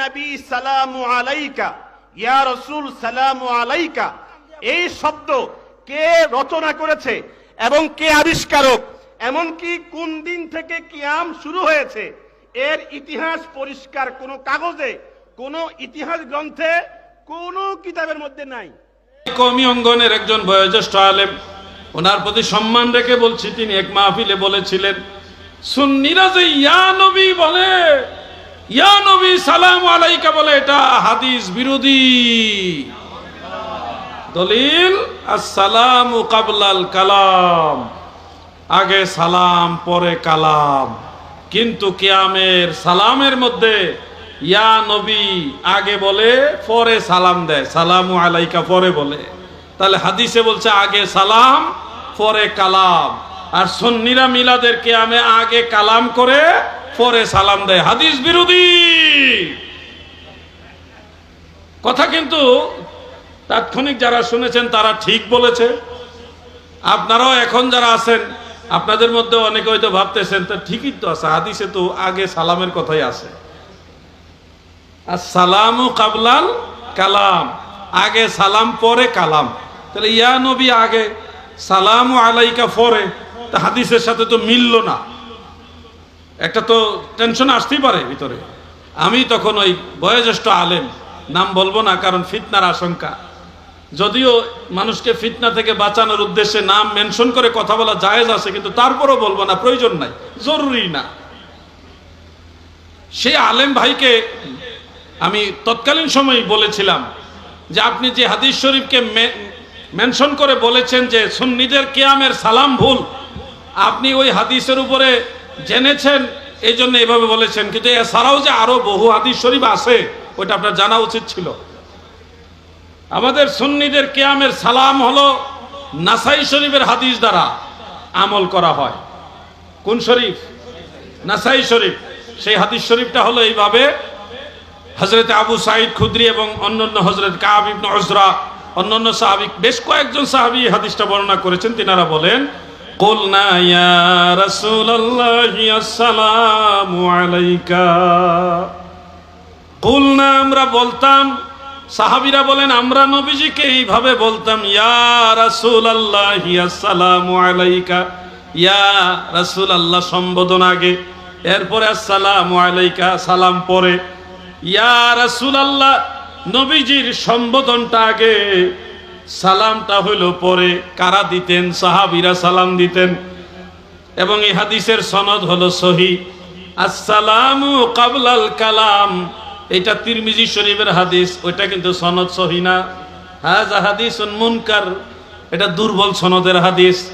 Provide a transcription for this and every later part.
নবী আলাইকা। ইয়া রসুল আলাইকা। এই শব্দ কে রচনা করেছে এবং কে আবিষ্কারক? এমনকি কোন দিন থেকে কিয়াম শুরু হয়েছে? এর ইতিহাস পরিষ্কার, কোনো কাগজে ইতিহাস গ্রন্থে কিতাবের মধ্যে নাই। কমি অঙ্গনের একজন বয়োজ্যেষ্ঠ আলেম, ওনার প্রতি সম্মান রেখে বলছি, তিনি এক মাহফিলে বলেছিলেন, সুন্নিরা যে ইয়া নবী বলে। ইয়া নবী, সালাম আলাইকা বলে এটা হাদিস বিরোধী। দলিল, আসসালামু কাবলাল কালাম। আগে সালাম, পরে কালাম। কিন্তু কিয়ামের সালামের মধ্যে ইয়া নবী আগে বলে, পরে সালাম দেয়। সালামু আলাইকা পরে বলে। তাহলে হাদিসে বলছে আগে সালাম, পরে কালাম। আর সন্নিরা মিলাদের কিয়ামে আগে কালাম করে পরে সালাম দেয়। হাদিস বিরোধী। কথা কিন্তু তাৎক্ষণিক যারা শুনেছেন তারা ঠিক বলেছে। আপনারাও এখন যারা আছেন, আপনাদের মধ্যে অনেকে হয়তো ভাবতেছেন, তা ঠিকই তো আছে, হাদিসে তো আগে সালামের কথাই আছে। আর সালামু কাবলাল কালাম, আগে সালাম, পরে কালাম। তাহলে ইয়া নবী আগে সালামু আলাইকা পরে। তা হাদিসের সাথে তো মিলল না। একটা তো টেনশন আসতেই পারে ভিতরে। আমি তখন ওই বয়োজ্যেষ্ঠ আলেম, নাম বলব না কারণ ফিতনার আশঙ্কা। যদিও মানুষকে ফিতনা থেকে বাঁচানোর উদ্দেশ্যে নাম মেনশন করে কথা বলা জায়েজ আছে, কিন্তু তারপরও বলব না, প্রয়োজন নাই, জরুরি না। সেই আলেম ভাইকে আমি তৎকালীন সময় বলেছিলাম যে আপনি যে হাদিস শরীফকে মেনশন করে বলেছেন যে সুন্নিদের কেয়ামের সালাম ভুল আপনি ওই হাদিসের উপরে জেনেছেন এই জন্য এভাবে বলেছেন। কিন্তু এছাড়াও যে আরও বহু হাদিস শরীফ আছে, ওইটা আপনার জানা উচিত ছিল। আমাদের সুন্নিদের কেয়ামের সালাম হলো নাসাই শরীফের হাদিস দ্বারা আমল করা হয়। কোন শরীফ? নাসাই শরীফ। সেই হাদিস শরীফটা হলো এইভাবে। হজরত আবু সাইদ খুদ্রি এবং অন্যান্য হজরত কাব ইবনে উজরা অন্যান্য সাহাবি, বেশ কয়েকজন সাহাবি হাদিসটা বর্ণনা করেছেন। তিনারা বলেন قلنا يا رسول الله السلام عليك কুলনা আমরা বলতাম সাহাবিরা বলেন আমরা নবীজিকে এইভাবে বলতাম ইয়া রাসূল আল্লাহ আসসালামু আলাইকা ইয়া রাসূল আল্লাহ সম্বোধন আগে এরপরে আসসালামু আলাইকা সালাম পরে ইয়া রাসূল আল্লাহ নবীজির সম্বোধনটা আগে সালামটা হইল পরে কারা দিতেন, সাহাবিরা সালাম দিতেন। এবং এই হাদিসের সনদ হলো সহি। আসসালামু কাবলাল কালাম। এটা তিরমিজি শরীফের হাদিস, ওইটা কিন্তু সনদ সহি না। হাজা হাদিস মুনকার, এটা দুর্বল সনদের হাদিস।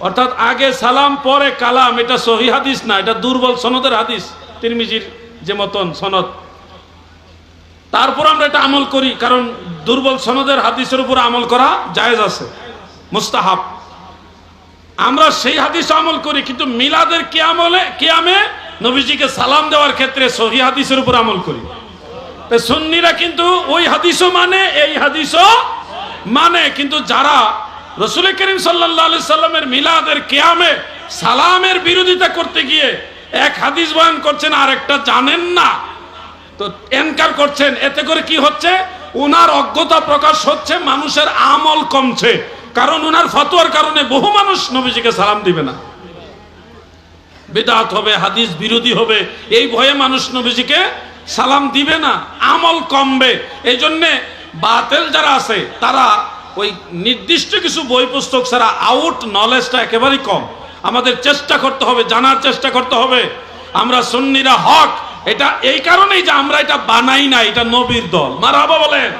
অর্থাৎ আগে সালাম, পরে কালাম, এটা সহি হাদিস না, এটা দুর্বল সনদের হাদিস, তিরমিজির যে মতন সনদ। তারপর আমরা এটা আমল করি, কারণ দুর্বল সনদের হাদিসের উপর আমল করা জায়েজ আছে, মুস্তাহাব। আমরা সেই হাদিস আমল করি, কিন্তু মিলাদের কিয়ামলে কিয়ামে নবীজিকে সালাম দেওয়ার ক্ষেত্রে সহি হাদিসের উপর আমল করি। সুন্নিরা কিন্তু ওই হাদিসও মানে এই হাদিসও মানে। কিন্তু যারা রসুল করিম সাল্লাহ সাল্লামের মিলাদের কেয়ামে সালামের বিরোধিতা করতে গিয়ে এক হাদিস বয়ান করছেন আর একটা জানেন না। তো এনকার করছেন, এতে করে কি হচ্ছে? উনার অজ্ঞতা প্রকাশ হচ্ছে, মানুষের আমল কমছে। কারণ ওনার ফতোয়ার কারণে বহু মানুষ নবীজিকে সালাম দিবে না। বেদাত হবে, হাদিস বিরোধী হবে, এই ভয়ে মানুষ নবীজিকে সালাম দিবে না, আমল কমবে। এই জন্যে বাতেল যারা আছে, তারা ওই নির্দিষ্ট কিছু বই পুস্তক ছাড়া আউট নলেজটা একেবারেই কম। আমাদের চেষ্টা করতে হবে, জানার চেষ্টা করতে হবে। আমরা সুন্নিরা হক এটা এই কারণেই যে আমরা এটা বানাই না এটা নবীর দল। মারাবা বলেন।